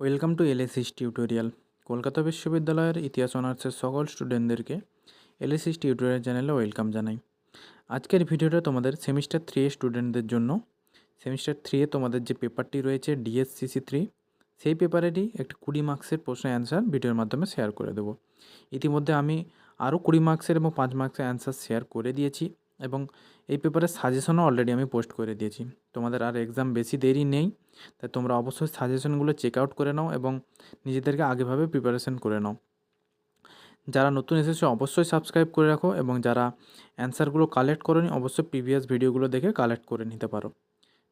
Welcome to এলএসিস tutorial. Kolkata বিশ্ববিদ্যালয়ের ইতিহাস অনার্সের সকল স্টুডেন্টদেরকে এলএসিস টিউটোরিয়াল চ্যানেলে ওয়েলকাম জানাই। আজকের ভিডিওটা তোমাদের সেমিস্টার থ্রি স্টুডেন্টদের জন্য। সেমিস্টার থ্রিয়ে তোমাদের যে পেপারটি রয়েছে ডিএসসিসি থ্রি, সেই পেপারেরই একটি কুড়ি মার্কসের প্রশ্ন অ্যান্সার ভিডিওর মাধ্যমে শেয়ার করে দেবো। ইতিমধ্যে আমি আরও কুড়ি মার্কসের এবং পাঁচ মার্কসের অ্যান্সার শেয়ার করে দিয়েছি। এবং এই পেপারের সাজেশনও অলরেডি আমি পোস্ট করে দিয়েছি। তোমাদের আর এক্সাম বেশি দেরি নেই, তাই তোমরা অবশ্যই সাজেশনগুলো চেক আউট করে নাও এবং নিজেদেরকে আগেভাবে প্রিপারেশন করে নাও। যারা নতুন এসেছে, অবশ্যই সাবস্ক্রাইব করে রাখো এবং যারা অ্যান্সারগুলো কালেক্ট করো অবশ্যই প্রিভিয়াস ভিডিওগুলো দেখে কালেক্ট করে নিতে পারো।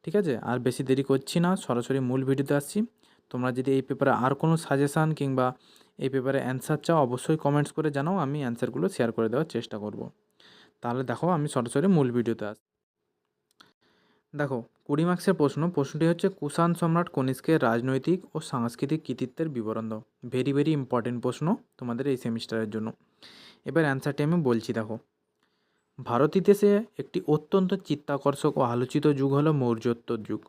ঠিক আছে? আর বেশি দেরি করছি না, সরাসরি মূল ভিডিওতে আসছি। তোমরা যদি এই পেপারে আর কোনো সাজেশান কিংবা এই পেপারে অ্যান্সার চাও, অবশ্যই কমেন্টস করে জানাও, আমি অ্যান্সারগুলো শেয়ার করে দেওয়ার চেষ্টা করব। তাহলে দেখো আমি সরাসরি মূল ভিডিওতে আস, দেখো কুড়ি মার্ক্সের প্রশ্ন, প্রশ্নটি হচ্ছে কুষাণ সম্রাট কনিষ্কের রাজনৈতিক ও সাংস্কৃতিক কৃতিত্বের বিবরণ দাও। ভেরি ভেরি ইম্পর্টেন্ট প্রশ্ন তোমাদের এই সেমিস্টারের জন্য। এবার অ্যান্সারটি আমি বলছি, দেখো। ভারত ইতিহাসে একটি অত্যন্ত চিত্তাকর্ষক ও আলোচিত যুগ হলো মৌর্যোত্তর যুগ।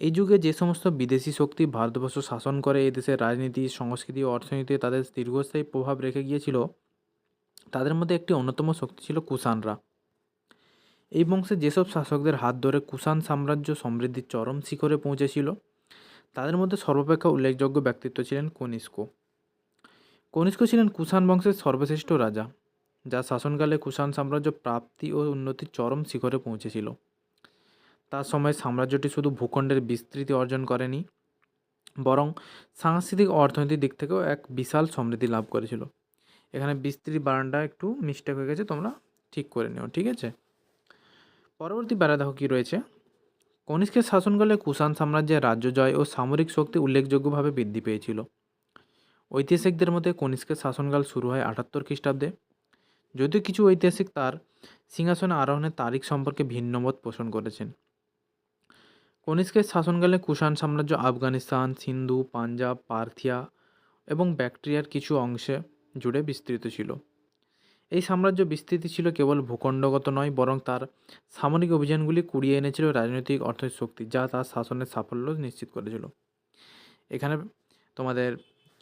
এই যুগে যে সমস্ত বিদেশি শক্তি ভারতবর্ষ শাসন করে, এই দেশের রাজনীতি, সংস্কৃতি ও অর্থনীতিতে তাদের দীর্ঘস্থায়ী প্রভাব রেখে গিয়েছিল তাদের মধ্যে একটি অন্যতম শক্তি ছিল কুষাণরা। এই বংশে যেসব শাসকদের হাত ধরে কুষাণ সাম্রাজ্য সমৃদ্ধির চরম শিখরে পৌঁছেছিল, তাদের মধ্যে সর্বাপেক্ষা উল্লেখযোগ্য ব্যক্তিত্ব ছিলেন কনিষ্ক। কনিষ্ক ছিলেন কুষাণ বংশের সর্বশ্রেষ্ঠ রাজা যার শাসনকালে কুষাণ সাম্রাজ্য প্রাপ্তি ও উন্নতির চরম শিখরে পৌঁছেছিল। তার সময় সাম্রাজ্যটি শুধু ভূখণ্ডের বিস্তৃতি অর্জন করেনি, বরং সাংস্কৃতিক অর্থনৈতিক দিক থেকেও এক বিশাল সমৃদ্ধি লাভ করেছিল। এখানে বিস্তৃতি বারানটা একটু মিস্টেক হয়ে গেছে, তোমরা ঠিক করে নিও, ঠিক আছে? পরবর্তী বেড়া দেখো কী রয়েছে? কনিষ্কের শাসনকালে কুষাণ সাম্রাজ্যের রাজ্য জয় ও সামরিক শক্তি উল্লেখযোগ্যভাবে বৃদ্ধি পেয়েছিল। ঐতিহাসিকদের মতে কনিষ্কের শাসনকাল শুরু হয় আটাত্তর খ্রিস্টাব্দে। যদিও কিছু ঐতিহাসিক তার সিংহাসনে আরোহণের তারিখ সম্পর্কে ভিন্নমত পোষণ করেছেন। কনিষ্কের শাসনকালে কুষাণ সাম্রাজ্য আফগানিস্তান, সিন্ধু, পাঞ্জাব, পার্থিয়া এবং ব্যাকট্রিয়ার কিছু অংশে জুড়ে বিস্তৃত ছিল। এই সাম্রাজ্য বিস্তৃতি ছিল কেবল ভূখণ্ডগত নয়, বরং তার সামরিক অভিযানগুলি কুড়িয়ে এনেছিল রাজনৈতিক অর্থনৈতিক শক্তি যা তার শাসনের সাফল্য নিশ্চিত করেছিল। এখানে তোমাদের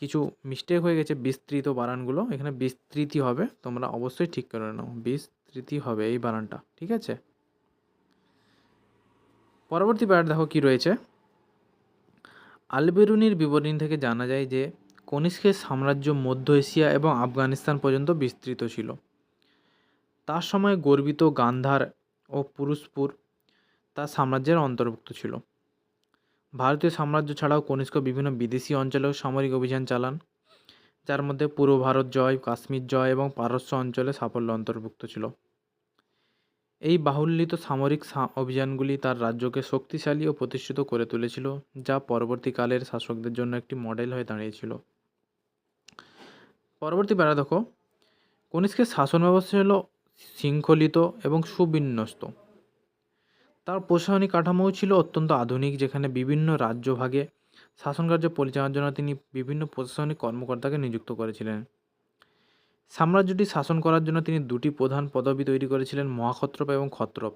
কিছু মিস্টেক হয়ে গেছে, বিস্তৃত বানানগুলো এখানে বিস্তৃতি হবে, তোমরা অবশ্যই ঠিক করে নাও। বিস্তৃতি হবে এই বানানটা ঠিক আছে? পরবর্তী প্যারাট দেখো কী রয়েছে। আলবেরুনির বিবরণী থেকে জানা যায় যে কনিষ্কের সাম্রাজ্য মধ্য এশিয়া এবং আফগানিস্তান পর্যন্ত বিস্তৃত ছিল। তার সময় গর্বিত গান্ধার ও পুরুষপুর তার সাম্রাজ্যের অন্তর্ভুক্ত ছিল। ভারতীয় সাম্রাজ্য ছাড়াও কনিষ্ক বিভিন্ন বিদেশি অঞ্চলেও সামরিক অভিযান চালান, যার মধ্যে পূর্ব ভারত জয়, কাশ্মীর জয় এবং পারস্য অঞ্চলে সাফল্য অন্তর্ভুক্ত ছিল। এই বাহুল্যিত সামরিক অভিযানগুলি তার রাজ্যকে শক্তিশালী ও প্রতিষ্ঠিত করে তুলেছিল, যা পরবর্তীকালের শাসকদের জন্য একটি মডেল হয়ে দাঁড়িয়েছিল। পরবর্তী প্যারা দেখো। কনিষ্কের শাসন ব্যবস্থা ছিল শৃঙ্খলিত এবং সুবিন্যস্ত। তার প্রশাসনিক কাঠামোও ছিল অত্যন্ত আধুনিক, যেখানে বিভিন্ন রাজ্যভাগে শাসনকার্য পরিচালনার জন্য তিনি বিভিন্ন প্রশাসনিক কর্মকর্তাকে নিযুক্ত করেছিলেন। সাম্রাজ্যটি শাসন করার জন্য তিনি দুটি প্রধান পদবি তৈরি করেছিলেন, মহাক্ষত্রপ এবং ক্ষত্রপ,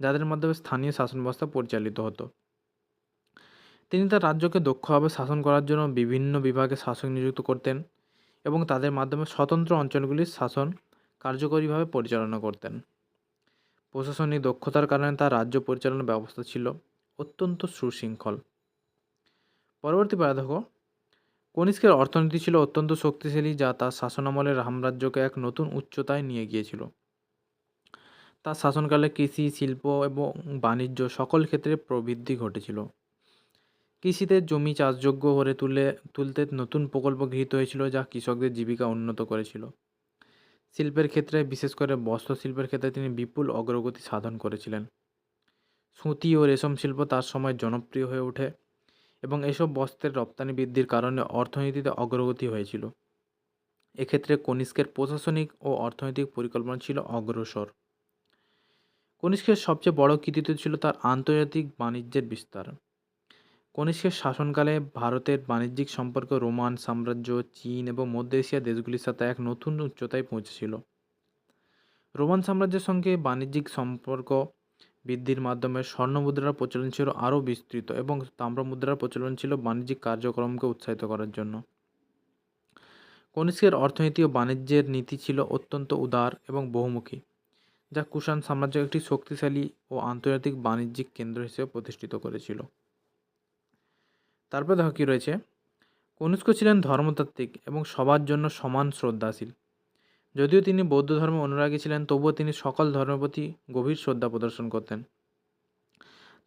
যাদের মাধ্যমে স্থানীয় শাসন ব্যবস্থা পরিচালিত হতো। তিনি তার রাজ্যকে দক্ষভাবে শাসন করার জন্য বিভিন্ন বিভাগে শাসক নিযুক্ত করতেন। এবং তাদের মাধ্যমে স্বতন্ত্র অঞ্চলগুলির শাসন কার্যকরীভাবে পরিচালনা করতেন। প্রশাসনিক দক্ষতার কারণে তার রাজ্য পরিচালনা ব্যবস্থা ছিল অত্যন্ত সুশৃঙ্খল। পরবর্তী দেখো কনিষ্কের অর্থনীতি ছিল অত্যন্ত শক্তিশালী যা তার শাসনামলের রামরাজ্যকে এক নতুন উচ্চতায় নিয়ে গিয়েছিল। তার শাসনকালে কৃষি, শিল্প এবং বাণিজ্য সকল ক্ষেত্রে প্রবৃদ্ধি ঘটেছিল। কৃষিতে জমি চাষযোগ্য করে তুলে, তুলতে নতুন প্রকল্প গৃহীত হয়েছিল যা কৃষকদের জীবিকা উন্নত করেছিল। শিল্পের ক্ষেত্রে, বিশেষ করে বস্ত্র শিল্পের ক্ষেত্রে তিনি বিপুল অগ্রগতি সাধন করেছিলেন। সুতি ও রেশম শিল্প তার সময় জনপ্রিয় হয়ে ওঠে এবং এসব বস্ত্রের রপ্তানি বৃদ্ধির কারণে অর্থনীতিতে অগ্রগতি হয়েছিল। এক্ষেত্রে কনিষ্কের প্রশাসনিক ও অর্থনৈতিক পরিকল্পনা ছিল অগ্রসর। কনিষ্কের সবচেয়ে বড় কৃতিত্ব ছিল তার আন্তর্জাতিক বাণিজ্যের বিস্তার। কনিষ্কের শাসনকালে ভারতের বাণিজ্যিক সম্পর্ক রোমান সাম্রাজ্য, চীন এবং মধ্য এশিয়া দেশগুলির সাথে এক নতুন উচ্চতায় পৌঁছেছিল। রোমান সাম্রাজ্যের সঙ্গে বাণিজ্যিক সম্পর্ক বৃদ্ধির মাধ্যমে স্বর্ণ মুদ্রার প্রচলন ছিল আরও বিস্তৃত এবং তাম্র মুদ্রার প্রচলন ছিল বাণিজ্যিক কার্যক্রমকে উৎসাহিত করার জন্য। কনিষ্কের অর্থনীতি ও বাণিজ্যের নীতি ছিল অত্যন্ত উদার এবং বহুমুখী, যা কুষাণ সাম্রাজ্য একটি শক্তিশালী ও আন্তর্জাতিক বাণিজ্যিক কেন্দ্র হিসেবে প্রতিষ্ঠিত করেছিল। তারপরে দেখো কী রয়েছে? কনিষ্ক ছিলেন ধর্মতাত্ত্বিক এবং সবার জন্য সমান শ্রদ্ধাশীল। যদিও তিনি বৌদ্ধ ধর্মে অনুরাগী ছিলেন, তবুও তিনি সকল ধর্মের প্রতি গভীর শ্রদ্ধা প্রদর্শন করতেন।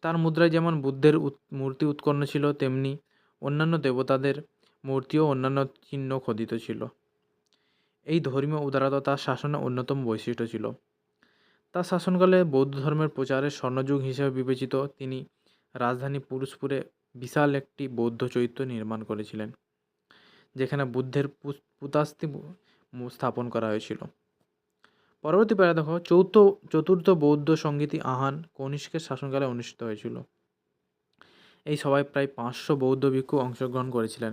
তার মুদ্রায় যেমন বুদ্ধের মূর্তি উৎকন্ন ছিল, তেমনি অন্যান্য দেবতাদের মূর্তিও অন্যান্য চিহ্ন খোদিত ছিল। এই ধর্মীয় উদারতা তার শাসনে অন্যতম বৈশিষ্ট্য ছিল। তার শাসনকালে বৌদ্ধ ধর্মের প্রচারের স্বর্ণযুগ হিসেবে বিবেচিত তিনি রাজধানী পুরুষপুরে বিশাল একটি বৌদ্ধ চৈত্য নির্মাণ করেছিলেন, যেখানে বুদ্ধের পুতাস্তি স্থাপন করা হয়েছিল। পরবর্তী প্যারা দেখো চৌথ চতুর্থ বৌদ্ধ সঙ্গীতি আহান কনিষ্কের শাসনকালে অনুষ্ঠিত হয়েছিল। এই সভায় প্রায় পাঁচশো বৌদ্ধ ভিক্ষু অংশগ্রহণ করেছিলেন,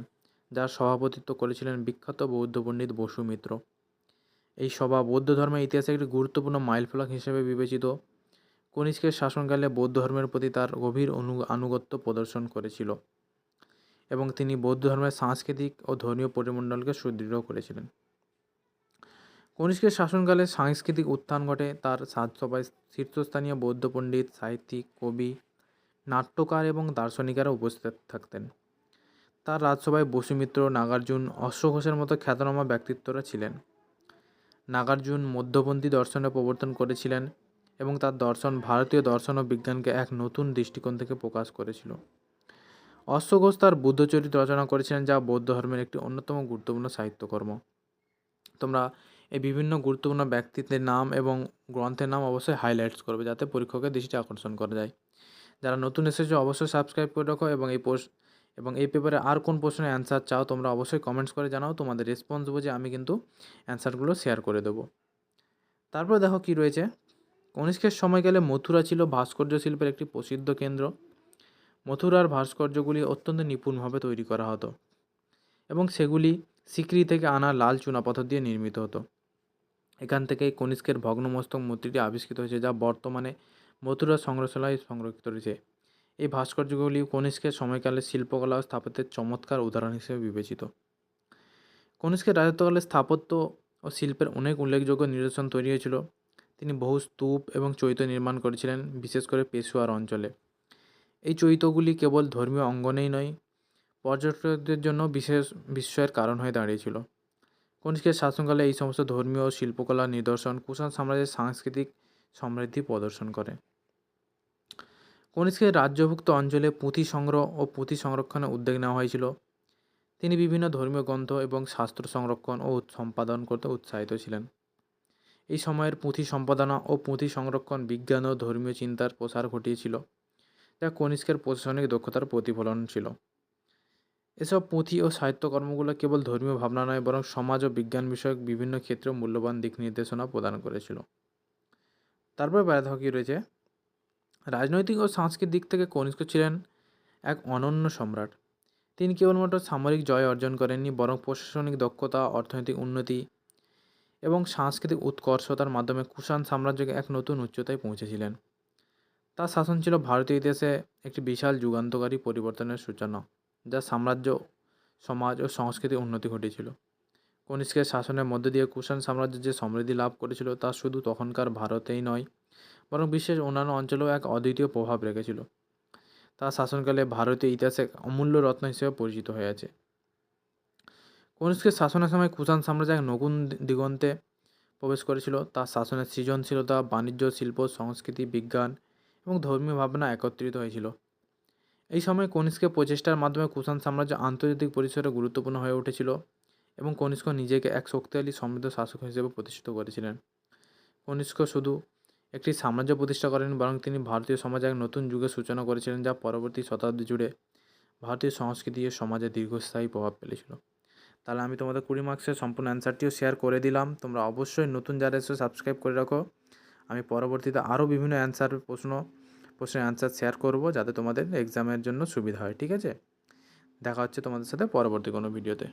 যার সভাপতিত্ব করেছিলেন বিখ্যাত বৌদ্ধ পণ্ডিত বসু মিত্র। এই সভা বৌদ্ধ ধর্মের ইতিহাসে একটি গুরুত্বপূর্ণ মাইলফলক হিসেবে বিবেচিত। কনিষ্কের শাসনকালে বৌদ্ধ ধর্মের প্রতি তার গভীর অনু, আনুগত্য প্রদর্শন করেছিল এবং তিনি বৌদ্ধ ধর্মের সাংস্কৃতিক ও ধর্মীয় পরিমণ্ডলকে সুদৃঢ় করেছিলেন। কনিষ্কের শাসনকালে সাংস্কৃতিক উত্থান ঘটে। তার সাজসভায় শীর্ষস্থানীয় বৌদ্ধ পণ্ডিত, সাহিত্যিক, কবি, নাট্যকার এবং দার্শনিকেরা উপস্থিত থাকতেন। তার রাজসভায় বসুমিত্র নাগার্জুন অশ্বঘোষের মতো খ্যাতনামা ব্যক্তিত্বরা ছিলেন। নাগার্জুন মধ্যপন্থী দর্শনে প্রবর্তন করেছিলেন। এবং তার দর্শন, ভারতীয় দর্শন ও বিজ্ঞানকে এক নতুন দৃষ্টিকোণ থেকে প্রকাশ করেছিল। অশ্বঘোষ তার বুদ্ধচরিত রচনা করেছিলেন, যা বৌদ্ধ ধর্মের একটি অন্যতম গুরুত্বপূর্ণ সাহিত্যকর্ম। তোমরা এই বিভিন্ন গুরুত্বপূর্ণ ব্যক্তিত্বের নাম এবং গ্রন্থের নাম অবশ্যই হাইলাইটস করবে, যাতে পরীক্ষকের দৃষ্টি আকর্ষণ করা যায়। যারা নতুন এসেছ, অবশ্যই সাবস্ক্রাইব করে রাখো এবং এই পোস্ট এবং এই পেপারে আর কোন প্রশ্নের অ্যান্সার চাও, তোমরা অবশ্যই কমেন্টস করে জানাও, তোমাদের রেসপন্স বুঝে আমি কিন্তু অ্যান্সারগুলো শেয়ার করে দেবো। তারপরে দেখো কি রয়েছে। কনিষ্কের সময়কালে মথুরা ছিল ভাস্কর্য শিল্পের একটি প্রসিদ্ধ কেন্দ্র। মথুরার ভাস্কর্যগুলি অত্যন্ত নিপুণভাবে তৈরি করা হতো এবং সেগুলি সিকরি থেকে আনা লাল চুনাপাথর দিয়ে নির্মিত হতো। এখান থেকেই কনিষ্কের ভগ্নমস্তক মূর্তিটি আবিষ্কৃত হয়েছে, যা বর্তমানে মথুরা সংগ্রহশালায় সংরক্ষিত রয়েছে। এই ভাস্কর্যগুলি কনিষ্কের সময়কালে শিল্পকলা ও স্থাপত্যের চমৎকার উদাহরণ হিসেবে বিবেচিত। কনিষ্কের রাজত্বকালে স্থাপত্য ও শিল্পের অনেক উল্লেখযোগ্য নিদর্শন তৈরি হয়েছিল। তিনি বহু স্তূপ এবং চৈত্য নির্মাণ করেছিলেন, বিশেষ করে পেশোয়ার অঞ্চলে। এই চৈত্যগুলি কেবল ধর্মীয় অঙ্গনেই নয়, পর্যটকদের জন্য বিশেষ বিস্ময়ের কারণ হয়ে দাঁড়িয়েছিল। কনিষ্কের শাসনকালে এই সমস্ত ধর্মীয় শিল্পকলা নিদর্শন কুষাণ সাম্রাজ্যের সাংস্কৃতিক সমৃদ্ধি প্রদর্শন করে। কনিষ্কের রাজ্যভুক্ত অঞ্চলে পুঁথি সংগ্রহ ও পুঁথি সংরক্ষণে উদ্যোগ নেওয়া হয়েছিল। তিনি বিভিন্ন ধর্মীয় গ্রন্থ এবং শাস্ত্র সংরক্ষণ ও সম্পাদন করতে উৎসাহিত ছিলেন। এই সময়ের পুঁথি সম্পাদনা ও পুঁথি সংরক্ষণ, বিজ্ঞান ও ধর্মীয় চিন্তার প্রসার ঘটিয়েছিল। যা কনিষ্কের প্রশাসনিক দক্ষতার প্রতিফলন ছিল। এসব পুঁথি ও সাহিত্যকর্মগুলো কেবল ধর্মীয় ভাবনা নয়, বরং সমাজ ও বিজ্ঞান বিষয়ক বিভিন্ন ক্ষেত্রে মূল্যবান দিক নির্দেশনা প্রদান করেছিল। তারপরে বেড়াতে কী রয়েছে। রাজনৈতিক ও সাংস্কৃতিক দিক থেকে কনিষ্ক ছিলেন এক অনন্য সম্রাট। তিনি কেবলমাত্র সামরিক জয় অর্জন করেননি, বরং প্রশাসনিক দক্ষতা, অর্থনৈতিক উন্নতি এবং সাংস্কৃতিক উৎকর্ষতার মাধ্যমে কুষাণ সাম্রাজ্যকে এক নতুন উচ্চতায় পৌঁছেছিলেন। তার শাসন ছিল ভারতীয় ইতিহাসে একটি বিশাল যুগান্তকারী পরিবর্তনের সূচনা, যা সাম্রাজ্য, সমাজ ও সংস্কৃতির উন্নতি ঘটেছিল কনিষ্কের শাসনের মধ্য দিয়ে কুষাণ সাম্রাজ্য যে সমৃদ্ধি লাভ করেছিল তা শুধু তখনকার ভারতেই নয়, বরং বিশ্বের অন্যান্য অঞ্চলেও এক অদ্বিতীয় প্রভাব রেখেছিল। তার শাসনকালে ভারতীয় ইতিহাসে অমূল্য রত্ন হিসেবে পরিচিত হয়ে আছে। কনিষ্কের শাসনের সময় কুষাণ সাম্রাজ্য এক নতুন দিগন্তে প্রবেশ করেছিল। তার শাসনের সৃজনশীলতা, বাণিজ্য, শিল্প, সংস্কৃতি, বিজ্ঞান এবং ধর্মীয় ভাবনা একত্রিত হয়েছিল। এই সময় কনিষ্কের প্রচেষ্টার মাধ্যমে কুষাণ সাম্রাজ্য আন্তর্জাতিক পরিসরে গুরুত্বপূর্ণ হয়ে উঠেছিল এবং কনিষ্ক নিজেকে এক শক্তিশালী সমৃদ্ধ শাসক হিসেবে প্রতিষ্ঠিত করেছিলেন। কনিষ্ক শুধু একটি সাম্রাজ্য প্রতিষ্ঠা করেন বরং তিনি ভারতীয় সমাজে এক নতুন যুগের সূচনা করেছিলেন, যা পরবর্তী শতাব্দী জুড়ে ভারতীয় সংস্কৃতি ও সমাজে দীর্ঘস্থায়ী প্রভাব ফেলেছিল। তাহলে আমি তোমাদের কুড়ি মার্কসের সম্পূর্ণ অ্যান্সারটিও শেয়ার করে দিলাম। তোমরা অবশ্যই নতুন যারা এসে সাবস্ক্রাইব করে রাখো। আমি পরবর্তীতে আরও বিভিন্ন অ্যান্সার প্রশ্ন, প্রশ্নের অ্যান্সার শেয়ার করব যাতে তোমাদের এক্সামের জন্য সুবিধা হয়, ঠিক আছে? দেখা হচ্ছে তোমাদের সাথে পরবর্তী কোনো ভিডিওতে